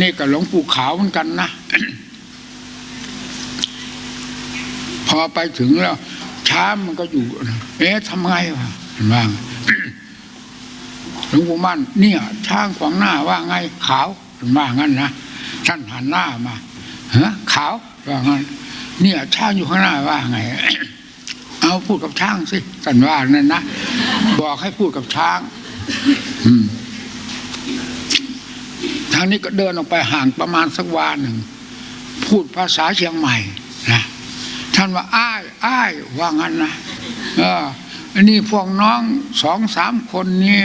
นี่กับหลวงปู่ขาวเหมือนกันนะพอไปถึงแล้วช้ามันก็อยู่ เอ๊ะทำไงวะมันว่าหลวงปู่มั่นเนี่ยช้างขวางหน้าว่าไงขาวมันว่างั้นนะท่านหันหน้ามาฮะขาวว่างั้นเนี่ยช้างอยู่ข้างหน้าว่าไง เอาพูดกับช้างสิท่านว่านั่นนะบอกให้พูดกับช้าง อืมางนี้ก็เดินออกไปห่างประมาณสักวาหนึ่งพูดภาษาเชียงใหม่นะท่านว่าอ้ายอ้ายว่างั้นนะเอออันนี้พวกน้องสองสามคนนี่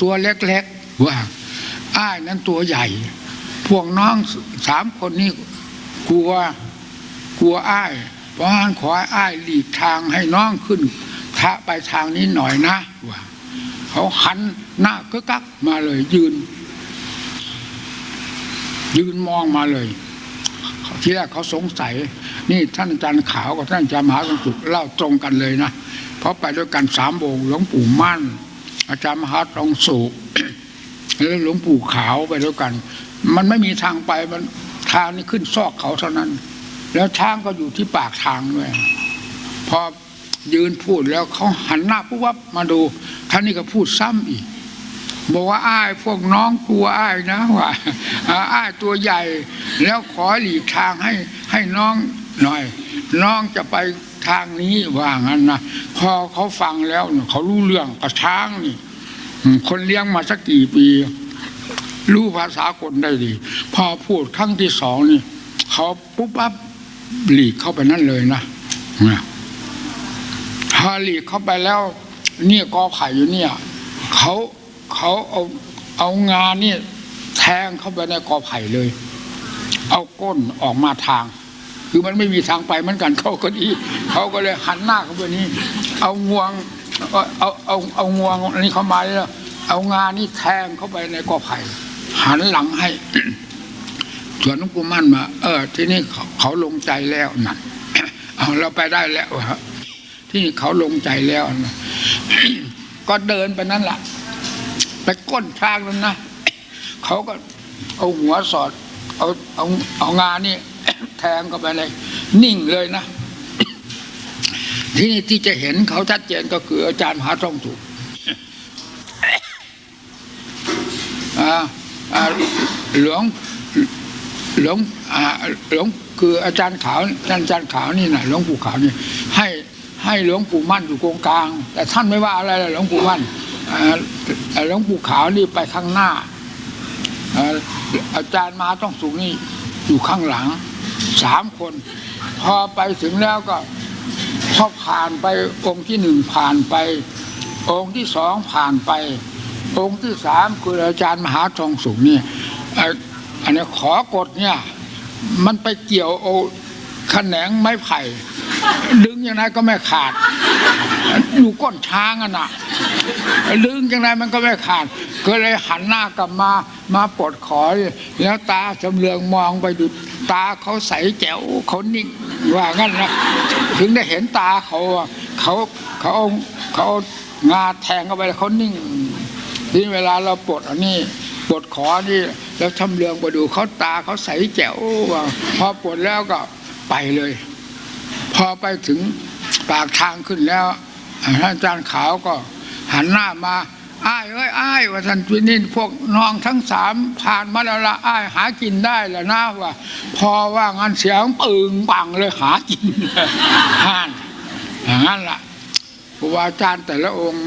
ตัวเล็กๆว่าอ้ายนั้นตัวใหญ่ พวกน้องสามคนนี่กลัวกลัวอ้าย เพราะฉะนั้นขออ้ายหลีกทางให้น้องขึ้นทะไปทางนี้หน่อยนะว่าเขาหันหน้าก็กักมาเลยยืน ยืนมองมาเลยที่แรกเขาสงสัย นี่ท่านอาจารย์ขาวกับท่านอาจารย์มหาสมสุขเล่าตรงกันเลยนะเพราะไปด้วยกันสามองหลวงปู่มั่น อาจารย์มหาตรงสุขแล้วหลวงปู่ขาวไปด้วยกัน มันไม่มีทางไปมันทางนี้ขึ้นซอกเขาเท่านั้น แล้วช้างก็อยู่ที่ปากทางด้วยพอยืนพูดแล้วเขาหันหน้าปุ๊บวับมาดูท่านนี่ก็พูดซ้ำอีก บอกว่าอ้ายพวกน้องกลัวอ้ายนะว่าอ้ายตัวใหญ่ แล้วขอหลีกทางให้ให้น้องหน่อย น้องจะไปทางนี้ว่างั้นนะพอเขาฟังแล้วเนี่ยเขารู้เรื่องกับช้างนี่คนเลี้ยงมาสักกี่ปี รู้ภาษาคนได้ดี พอพูดครั้งที่สองนี่เขาปุ๊บปั๊บหลีกเข้าไปนั่นเลยนะนะพอหลีกเข้าไปแล้ว เนี่ยกอไผ่อยู่เนี่ยเขา เขาเอาเอางานนี่แทงเข้าไปในกอไผ่เลย เอาก้นออกมาทาง คือมันไม่มีทางไปเหมือนกันเขาก็ดีเขาก็เลยหันหน้าเข้าไปนี้ เอางวงเอาเอาเอาเอางวงอันนี้เข้ามาแล้วเอางานนี่แทงเข้าไปในกอไผ่หันหลังให้ส่วนหลวงปู่มั่นมา เออ ที่นี่เขาเขาลงใจแล้วนั่นเอาเราไปได้แล้วฮะที่นี่เขาลงใจแล้วนะก็เดินไปนั่นแหละ ไปก้นทางนั้นนะเขาก็เอาหัวสอด เอาเอาเอางานนี่แทงเข้าไปเลย นิ่งเลยนะ ที่นี่ที่จะเห็นเขาชัดเจนก็คืออาจารย์มหาทองถูกหลวงหลวงหลวงคืออาจารย์ขาวท่านอาจารย์ขาวนี่นะหลวงปู่ขาวนี่ ให้ให้หลวงปู่มั่นอยู่ตรงกลาง แต่ท่านไม่ว่าอะไรเลยหลวงปู่มั่นอ หลวงปู่ขาวนี่ไปข้างหน้า อาจารย์มาต้องสูงนี่อยู่ข้างหลังสามคน พอไปถึงแล้วก็พอผ่านไปองค์ที่หนึ่งผ่านไป องค์ที่สองผ่านไป องค์ที่สามคืออาจารย์มหาทองสุขเนี่ยอันนี้ขอกดเนี่ย มันไปเกี่ยวเอขแขนงไม้ไผ่ ดึงยังไงก็ไม่ขาด อยู่ก้นช้างอะนะดึงยังไงมันก็ไม่ขาด ก็เลยหันหน้ากลับมามาปลดขอ แล้วตาจำเลืองมองไปดูตาเขาใสแจ๋วเขานิ่งว่างั้นนะถึงได้เห็นตาเขาเขาเขาเขางาแทงเข้าไปแล้วเขานิ่งทีนี้เวลาเราปลดอันนี้ปลดขอนี่แล้วชำเลืองไปดูเขาตาเขาใสแจ๋วว่าพอปลดแล้วก็ไปเลย พอไปถึงปากทางขึ้นแล้ว อาจารย์ขาวก็หันหน้ามาอ้ายเอ้ยอ้ายว่าท่านพินินพวกน้องทั้งสามผ่านมาแล้วละอ้ายหากินได้แล้วนะว่า พอว่างั้นเสียงปึงปังเลยหากินห่านอย่างนั้นล่ะครูบาอาจารย์แต่ละองค์